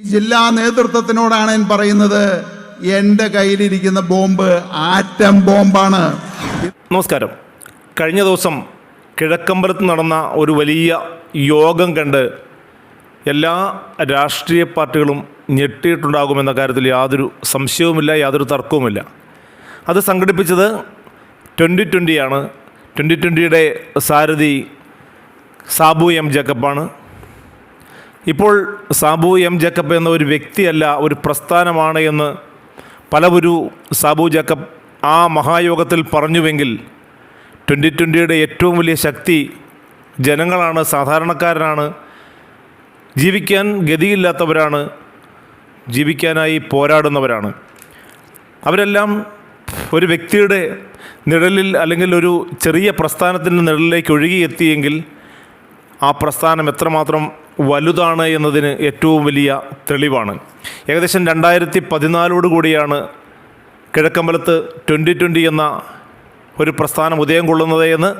ഈ ജില്ലാ നേതൃത്വത്തിനോടാണ് ഞാൻ പറയുന്നത്. എന്റെ കയ്യിലിരിക്കുന്ന ബോംബ് ആറ്റം ബോംബാണ്. നമസ്കാരം. കഴിഞ്ഞ ദിവസം കിഴക്കമ്പലത്ത് നടന്ന ഒരു വലിയ യോഗം കണ്ട് എല്ലാ രാഷ്ട്രീയ പാർട്ടികളും ഞെട്ടിയിട്ടുണ്ടാകുമെന്ന കാര്യത്തിൽ യാതൊരു സംശയവുമില്ല യാതൊരു തർക്കവുമില്ല. അത് സംഘടിപ്പിച്ചത് ട്വന്റി ട്വന്റിയാണ് ട്വന്റി ട്വന്റിയുടെ സാരഥി സാബു എം ജക്കപ്പാണ് ഇപ്പോൾ സാബു എം ജേക്കബ് എന്ന ഒരു വ്യക്തിയല്ല ഒരു പ്രസ്ഥാനമാണ് എന്ന് പലവരു സാബു ജേക്കബ് ആ മഹായോഗത്തിൽ പറഞ്ഞുവെങ്കിൽ ട്വന്റി ട്വന്റിയുടെ ഏറ്റവും വലിയ ശക്തി ജനങ്ങളാണ് സാധാരണക്കാരനാണ്. ജീവിക്കാൻ ഗതിയില്ലാത്തവരാണ് ജീവിക്കാനായി പോരാടുന്നവരാണ്. അവരെല്ലാം ഒരു വ്യക്തിയുടെ നിഴലിൽ അല്ലെങ്കിൽ ഒരു ചെറിയ പ്രസ്ഥാനത്തിന്റെ നിഴലിലേക്ക് ഒഴുകിയെത്തിയെങ്കിൽ ആ പ്രസ്ഥാനം എത്രമാത്രം വലുതാണ് എന്നതിന് ഏറ്റവും വലിയ തെളിവാണ്. ഏകദേശം രണ്ടായിരത്തി പതിനാലോട് കൂടിയാണ് കിഴക്കമ്പലത്ത് ട്വന്റി ട്വന്റി എന്ന ഒരു പ്രസ്ഥാനം ഉദയം കൊള്ളുന്നത് എന്ന്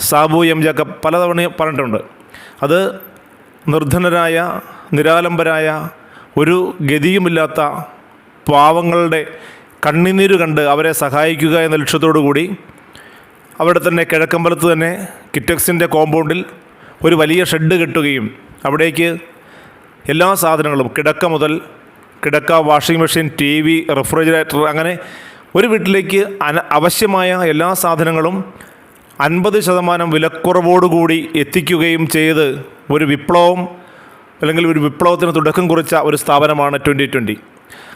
സാബു എം ജാക്കബ് പലതവണ പറഞ്ഞിട്ടുണ്ട്. അത് നിർധനരായ നിരാലംബരായ ഒരു ഗതിയുമില്ലാത്ത പാവങ്ങളുടെ കണ്ണിനീര് കണ്ട് അവരെ സഹായിക്കുക എന്ന ലക്ഷ്യത്തോടു കൂടി അവിടെ തന്നെ കിഴക്കമ്പലത്ത് തന്നെ കിറ്റക്സിന്റെ കോമ്പൗണ്ടിൽ ഒരു വലിയ ഷെഡ് കെട്ടുകയും അവിടേക്ക് എല്ലാ സാധനങ്ങളും കിടക്ക മുതൽ കിടക്ക washing machine T V refrigerator അങ്ങനെ ഒരു വീട്ടിലേക്ക് അന ആവശ്യമായ എല്ലാ സാധനങ്ങളും അൻപത് ശതമാനം വിലക്കുറവോടുകൂടി എത്തിക്കുകയും ചെയ്ത് ഒരു വിപ്ലവം അല്ലെങ്കിൽ ഒരു വിപ്ലവത്തിന് തുടക്കം കുറിച്ച ഒരു സ്ഥാപനമാണ് ട്വന്റി ട്വന്റി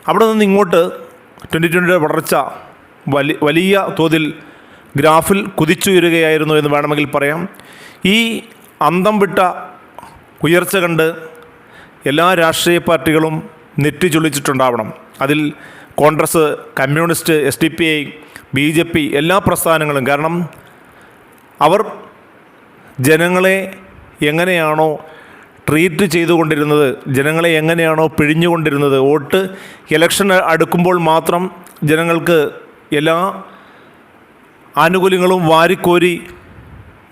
അവിടെ നിന്ന് ഇങ്ങോട്ട് ട്വന്റി ട്വന്റിയുടെ വളർച്ച വലി വലിയ തോതിൽ ഗ്രാഫിൽ കുതിച്ചുയരുകയായിരുന്നു എന്ന് വേണമെങ്കിൽ പറയാം. ഈ അന്തം വിട്ട ഉയർച്ച കണ്ട് എല്ലാ രാഷ്ട്രീയ പാർട്ടികളും നെറ്റി നെറ്റിച്ചൊളിച്ചിട്ടുണ്ടാവണം അതിൽ Congress communist S D P I B J P എല്ലാ പ്രസ്ഥാനങ്ങളും. കാരണം അവർ ജനങ്ങളെ എങ്ങനെയാണോ ട്രീറ്റ് ചെയ്തുകൊണ്ടിരുന്നത് ജനങ്ങളെ എങ്ങനെയാണോ പിഴിഞ്ഞുകൊണ്ടിരുന്നത് വോട്ട് ഇലക്ഷൻ അടുക്കുമ്പോൾ മാത്രം ജനങ്ങൾക്ക് എല്ലാ ആനുകൂല്യങ്ങളും വാരിക്കോരി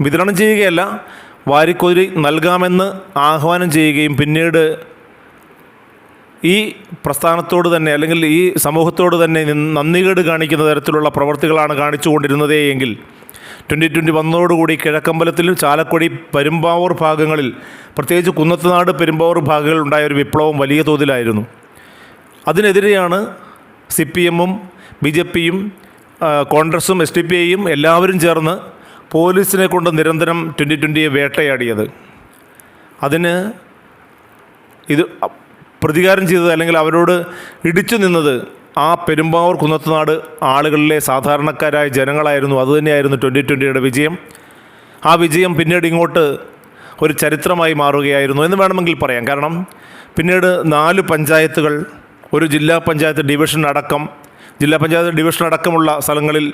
വിതരണം ചെയ്യുകയല്ല വാരിക്കോരി നൽകാമെന്ന് ആഹ്വാനം ചെയ്യുകയും പിന്നീട് ഈ പ്രസ്ഥാനത്തോട് തന്നെ അല്ലെങ്കിൽ ഈ സമൂഹത്തോട് തന്നെ നന്ദികേട് കാണിക്കുന്ന തരത്തിലുള്ള പ്രവർത്തികളാണ് കാണിച്ചുകൊണ്ടിരുന്നതേ എങ്കിൽ ട്വന്റി ട്വന്റി വന്നതോടുകൂടി കിഴക്കമ്പലത്തിലും ചാലക്കുടി പെരുമ്പാവൂർ ഭാഗങ്ങളിൽ പ്രത്യേകിച്ച് കുന്നത്തനാട് പെരുമ്പാവൂർ ഭാഗങ്ങളിൽ ഉണ്ടായ ഒരു വിപ്ലവം വലിയ തോതിലായിരുന്നു. അതിനെതിരെയാണ് സി പി എമ്മും ബി ജെ പിയും കോൺഗ്രസും എസ് ഡി പി ഐയും എല്ലാവരും ചേർന്ന് പോലീസിനെ കൊണ്ട് നിരന്തരം ട്വന്റി ട്വന്റിയെ വേട്ടയാടിയത്. അതിന് ഇത് പ്രതികാരം ചെയ്തത് അല്ലെങ്കിൽ അവരോട് ഇടിച്ചു നിന്നത് ആ പെരുമ്പാവൂർ കുന്നത്തുനാട് ആളുകളിലെ സാധാരണക്കാരായ ജനങ്ങളായിരുന്നു. അതുതന്നെയായിരുന്നു ട്വന്റി ട്വന്റിയുടെ വിജയം. ആ വിജയം പിന്നീട് ഇങ്ങോട്ട് ഒരു ചരിത്രമായി മാറുകയായിരുന്നു എന്ന് വേണമെങ്കിൽ പറയാം. കാരണം പിന്നീട് നാല് പഞ്ചായത്തുകൾ ഒരു ജില്ലാ പഞ്ചായത്ത് ഡിവിഷൻ അടക്കം ജില്ലാ പഞ്ചായത്ത് ഡിവിഷൻ അടക്കമുള്ള സ്ഥലങ്ങളിൽ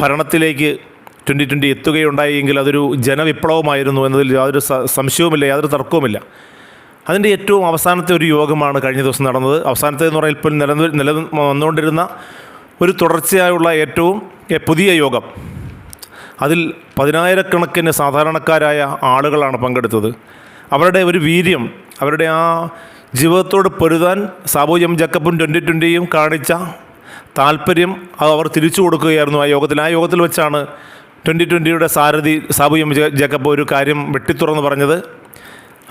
ഭരണത്തിലേക്ക് ട്വന്റി ട്വന്റി എത്തുകയുണ്ടായി എങ്കിൽ അതൊരു ജനവിപ്ലവമായിരുന്നു എന്നതിൽ യാതൊരു സംശയവുമില്ല യാതൊരു തർക്കവുമില്ല. അതിന്റെ ഏറ്റവും അവസാനത്തെ ഒരു യോഗമാണ് കഴിഞ്ഞ ദിവസം നടന്നത്. അവസാനത്തെ എന്ന് പറഞ്ഞാൽ ഇപ്പോൾ നില നില വന്നുകൊണ്ടിരുന്ന ഒരു തുടർച്ചയായുള്ള ഏറ്റവും പുതിയ യോഗം. അതിൽ പതിനായിരക്കണക്കിന് സാധാരണക്കാരായ ആളുകളാണ് പങ്കെടുത്തത്. അവരുടെ ഒരു വീര്യം അവരുടെ ആ ജീവിതത്തോട് പൊരുതാൻ സാബു എം ജക്കബും ട്വന്റി ട്വന്റിയും കാണിച്ച താല്പര്യം അത് അവർ തിരിച്ചു കൊടുക്കുകയായിരുന്നു ആ യോഗത്തിൽ. ആ യോഗത്തിൽ വെച്ചാണ് ട്വന്റി ട്വന്റിയുടെ സാരഥി സാബു എം ജേക്കബ് ഒരു കാര്യം വെട്ടിത്തുറന്ന് പറഞ്ഞത്.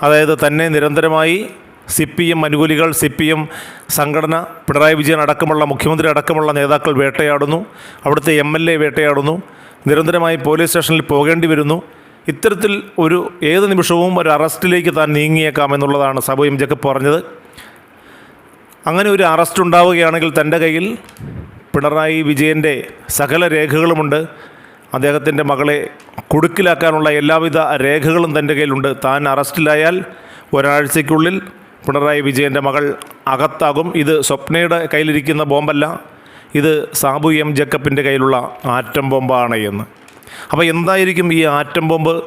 അതായത് തന്നെ നിരന്തരമായി സി പി എം അനുകൂലികൾ സി പി എം സംഘടന പിണറായി വിജയൻ അടക്കമുള്ള മുഖ്യമന്ത്രി അടക്കമുള്ള നേതാക്കൾ വേട്ടയാടുന്നു. അവിടുത്തെ എം എൽ എ വേട്ടയാടുന്നു. നിരന്തരമായി പോലീസ് സ്റ്റേഷനിൽ പോകേണ്ടി വരുന്നു. ഇത്തരത്തിൽ ഒരു ഏത് നിമിഷവും ഒരു അറസ്റ്റിലേക്ക് താൻ നീങ്ങിയേക്കാമെന്നുള്ളതാണ് സബു എം ജക്കബ് പറഞ്ഞത്. അങ്ങനെ ഒരു അറസ്റ്റ് ഉണ്ടാവുകയാണെങ്കിൽ തന്റെ കയ്യിൽ പിണറായി വിജയന്റെ സകല രേഖകളുമുണ്ട്. അദ്ദേഹത്തിന്റെ മകളെ കുടുക്കിലാക്കാനുള്ള എല്ലാവിധ രേഖകളും തന്റെ കയ്യിലുണ്ട്. താൻ അറസ്റ്റിലായാൽ ഒരാഴ്ചയ്ക്കുള്ളിൽ പിണറായി വിജയന്റെ മകൾ അകത്താകും. ഇത് സ്വപ്നയുടെ കയ്യിലിരിക്കുന്ന ബോംബല്ല. ഇത് സാബു എം ജക്കബിന്റെ കയ്യിലുള്ള ആറ്റം ബോംബാണ് എന്ന്. അപ്പോൾ എന്തായിരിക്കും ഈ ആറ്റം ബോംബ്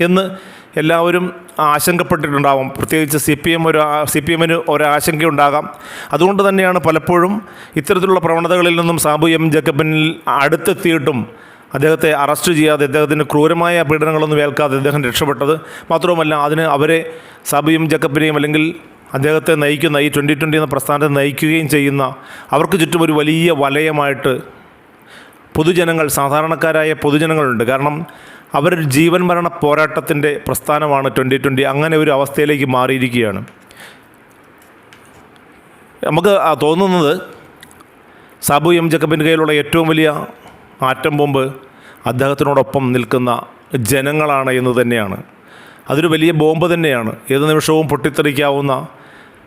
എന്ന് എല്ലാവരും ആശങ്കപ്പെട്ടിട്ടുണ്ടാവും. പ്രത്യേകിച്ച് സി പി എം ഒരു സി പി എമ്മിന് ഒരാശങ്കയുണ്ടാകാം. അതുകൊണ്ട് തന്നെയാണ് പലപ്പോഴും ഇത്തരത്തിലുള്ള പ്രവണതകളിൽ നിന്നും സാബു എം ജക്കബിനിൽ അടുത്തെത്തിയിട്ടും അദ്ദേഹത്തെ അറസ്റ്റ് ചെയ്യാതെ അദ്ദേഹത്തിന് ക്രൂരമായ പീഡനങ്ങളൊന്നും ഏൽക്കാതെ അദ്ദേഹം രക്ഷപ്പെട്ടത് മാത്രവുമല്ല അതിന് അവരെ സബിയും ജക്കപ്പിനെയും അല്ലെങ്കിൽ അദ്ദേഹത്തെ നയിക്കുന്ന ഈ ട്വന്റി ട്വന്റി എന്ന പ്രസ്ഥാനത്തെ നയിക്കുകയും ചെയ്യുന്ന അവർക്ക് ചുറ്റും ഒരു വലിയ വലയമായിട്ട് പൊതുജനങ്ങൾ സാധാരണക്കാരായ പൊതുജനങ്ങളുണ്ട്. കാരണം അവർ ജീവൻ മരണ പോരാട്ടത്തിന്റെ പ്രസ്ഥാനമാണ് ട്വന്റി ട്വന്റി അങ്ങനെ ഒരു അവസ്ഥയിലേക്ക് മാറിയിരിക്കുകയാണ്. നമുക്ക് തോന്നുന്നത് സാബു എം ജക്കബിന്റെ കയ്യിലുള്ള ഏറ്റവും വലിയ ആറ്റം ബോംബ് അദ്ദേഹത്തിനോടൊപ്പം നിൽക്കുന്ന ജനങ്ങളാണ് എന്ന് തന്നെയാണ്. അതൊരു വലിയ ബോംബ് തന്നെയാണ്. ഏത് നിമിഷവും പൊട്ടിത്തെറിക്കാവുന്ന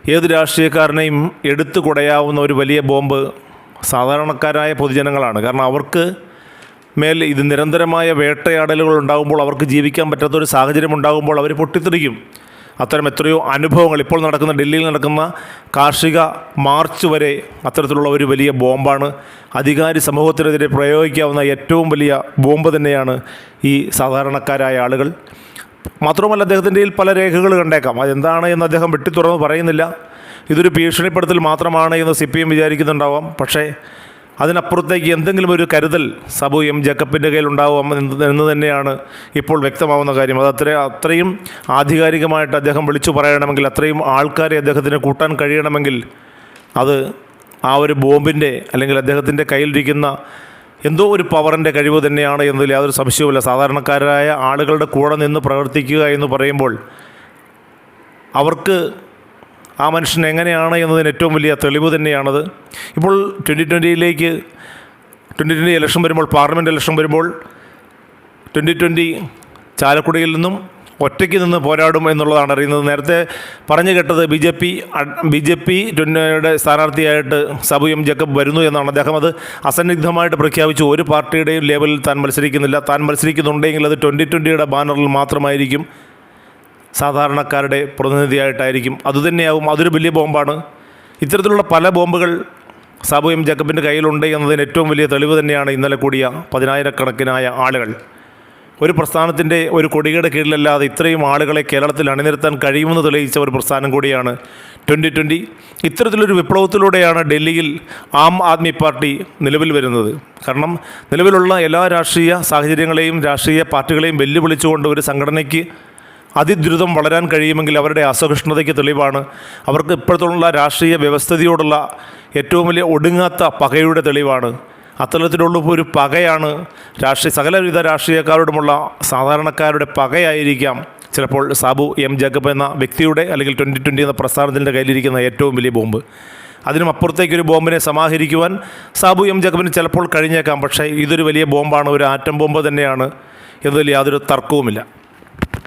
ഏത് രാഷ്ട്രീയക്കാരനെയും എടുത്തു കുടയാവുന്ന ഒരു വലിയ ബോംബ് സാധാരണക്കാരായ പൊതുജനങ്ങളാണ്. കാരണം അവർക്ക് മേൽ ഇത് നിരന്തരമായ വേട്ടയാടലുകൾ ഉണ്ടാകുമ്പോൾ അവർക്ക് ജീവിക്കാൻ പറ്റാത്തൊരു സാഹചര്യം ഉണ്ടാകുമ്പോൾ അവർ പൊട്ടിത്തെറിക്കും. അത്തരം എത്രയോ അനുഭവങ്ങൾ ഇപ്പോൾ നടക്കുന്ന ഡൽഹിയിൽ നടക്കുന്ന കാർഷിക മാർച്ച് വരെ അത്തരത്തിലുള്ള ഒരു വലിയ ബോംബാണ്. അധികാരി സമൂഹത്തിനെതിരെ പ്രയോഗിക്കാവുന്ന ഏറ്റവും വലിയ ബോംബ് തന്നെയാണ് ഈ സാധാരണക്കാരായ ആളുകൾ. മാത്രമല്ല അദ്ദേഹത്തിന്റെ പല രേഖകൾ കണ്ടേക്കാം. അതെന്താണ് എന്ന് അദ്ദേഹം വെട്ടിത്തുറന്ന് പറയുന്നില്ല. ഇതൊരു ഭീഷണിപ്പെടുത്തൽ മാത്രമാണ് എന്ന് സി പി എം വിചാരിക്കുന്നുണ്ടാവാം. പക്ഷേ അതിനപ്പുറത്തേക്ക് എന്തെങ്കിലും ഒരു കരുതൽ സബു എം ജക്കബിന്റെ കയ്യിലുണ്ടാവാം എന്ന് തന്നെയാണ് ഇപ്പോൾ വ്യക്തമാവുന്ന കാര്യം. അത് അത്ര അത്രയും ആധികാരികമായിട്ട് അദ്ദേഹം വിളിച്ചു പറയണമെങ്കിൽ അത്രയും ആൾക്കാരെ അദ്ദേഹത്തിന് കൂട്ടാൻ കഴിയണമെങ്കിൽ അത് ആ ഒരു ബോംബിന്റെ അല്ലെങ്കിൽ അദ്ദേഹത്തിന്റെ കയ്യിലിരിക്കുന്ന എന്തോ ഒരു പവറിന്റെ കഴിവ് തന്നെയാണ് എന്നതിൽ യാതൊരു സംശയവുമില്ല. സാധാരണക്കാരായ ആളുകളുടെ കൂടെ നിന്ന് പ്രവർത്തിക്കുക എന്ന് പറയുമ്പോൾ അവർക്ക് ആ മനുഷ്യൻ എങ്ങനെയാണ് എന്നതിന് ഏറ്റവും വലിയ തെളിവ് തന്നെയാണത്. ഇപ്പോൾ ട്വന്റി ട്വന്റിയിലേക്ക് ട്വന്റി ട്വന്റി ഇലക്ഷൻ വരുമ്പോൾ പാർലമെന്റ് ഇലക്ഷൻ വരുമ്പോൾ ട്വന്റി ട്വന്റി ചാലക്കുടിയിൽ നിന്നും ഒറ്റയ്ക്ക് നിന്ന് പോരാടും എന്നുള്ളതാണ് അറിയുന്നത്. നേരത്തെ പറഞ്ഞു കേട്ടത് B J P B J P യുടെ സ്ഥാനാർത്ഥിയായിട്ട് സബു എം ജക്കബ് വരുന്നു എന്നാണ് അദ്ദേഹം അത് അസന്നിഗ്ധമായിട്ട് പ്രഖ്യാപിച്ചു. ഒരു പാർട്ടിയുടെയും ലേബലിൽ താൻ മത്സരിക്കുന്നില്ല. താൻ മത്സരിക്കുന്നുണ്ടെങ്കിൽ അത് ട്വന്റി ട്വന്റിയുടെ ബാനറിൽ മാത്രമായിരിക്കും. സാധാരണക്കാരുടെ പ്രതിനിധിയായിട്ടായിരിക്കും. അതുതന്നെയാവും അതൊരു വലിയ ബോംബാണ്. ഇത്തരത്തിലുള്ള പല ബോംബുകൾ സാബു എം ജക്കബിന്റെ കയ്യിലുണ്ട് എന്നതിന് ഏറ്റവും വലിയ തെളിവ് തന്നെയാണ് ഇന്നലെ കൂടിയ പതിനായിരക്കണക്കിനായ ആളുകൾ. ഒരു പ്രസ്ഥാനത്തിന്റെ ഒരു കൊടിയുടെ കീഴിലല്ലാതെ ഇത്രയും ആളുകളെ കേരളത്തിൽ അണിനിരത്താൻ കഴിയുമെന്ന് തെളിയിച്ച ഒരു പ്രസ്ഥാനം കൂടിയാണ് ട്വന്റി ട്വന്റി. ഇത്തരത്തിലൊരു വിപ്ലവത്തിലൂടെയാണ് ഡൽഹിയിൽ ആം ആദ്മി പാർട്ടി നിലവിൽ വരുന്നത്. കാരണം നിലവിലുള്ള എല്ലാ രാഷ്ട്രീയ സാഹചര്യങ്ങളെയും രാഷ്ട്രീയ പാർട്ടികളെയും വെല്ലുവിളിച്ചുകൊണ്ട് ഒരു സംഘടനയ്ക്ക് അതിദ്രുതം വളരാൻ കഴിയുമെങ്കിൽ അവരുടെ അസഹിഷ്ണുതയ്ക്ക് തെളിവാണ്. അവർക്ക് ഇപ്പോഴത്തുള്ള രാഷ്ട്രീയ വ്യവസ്ഥിതിയോടുള്ള ഏറ്റവും വലിയ ഒടുങ്ങാത്ത പകയുടെ തെളിവാണ്. അത്തരത്തിലുള്ള ഒരു പകയാണ് രാഷ്ട്രീയ സകലവിധ രാഷ്ട്രീയക്കാരോടുമുള്ള സാധാരണക്കാരുടെ പകയായിരിക്കാം. ചിലപ്പോൾ സാബു എം ജേക്കബ് എന്ന വ്യക്തിയുടെ അല്ലെങ്കിൽ ട്വന്റി ട്വന്റി എന്ന പ്രസ്ഥാനത്തിന്റെ കയ്യിലിരിക്കുന്ന ഏറ്റവും വലിയ ബോംബ്. അതിനും അപ്പുറത്തേക്കൊരു ബോംബിനെ സമാഹരിക്കുവാൻ സാബു എം ജഗബിന് ചിലപ്പോൾ കഴിഞ്ഞേക്കാം. പക്ഷേ ഇതൊരു വലിയ ബോംബാണ് ഒരു ആറ്റം ബോംബ് തന്നെയാണ്. എന്നതിൽ യാതൊരു തർക്കവുമില്ല.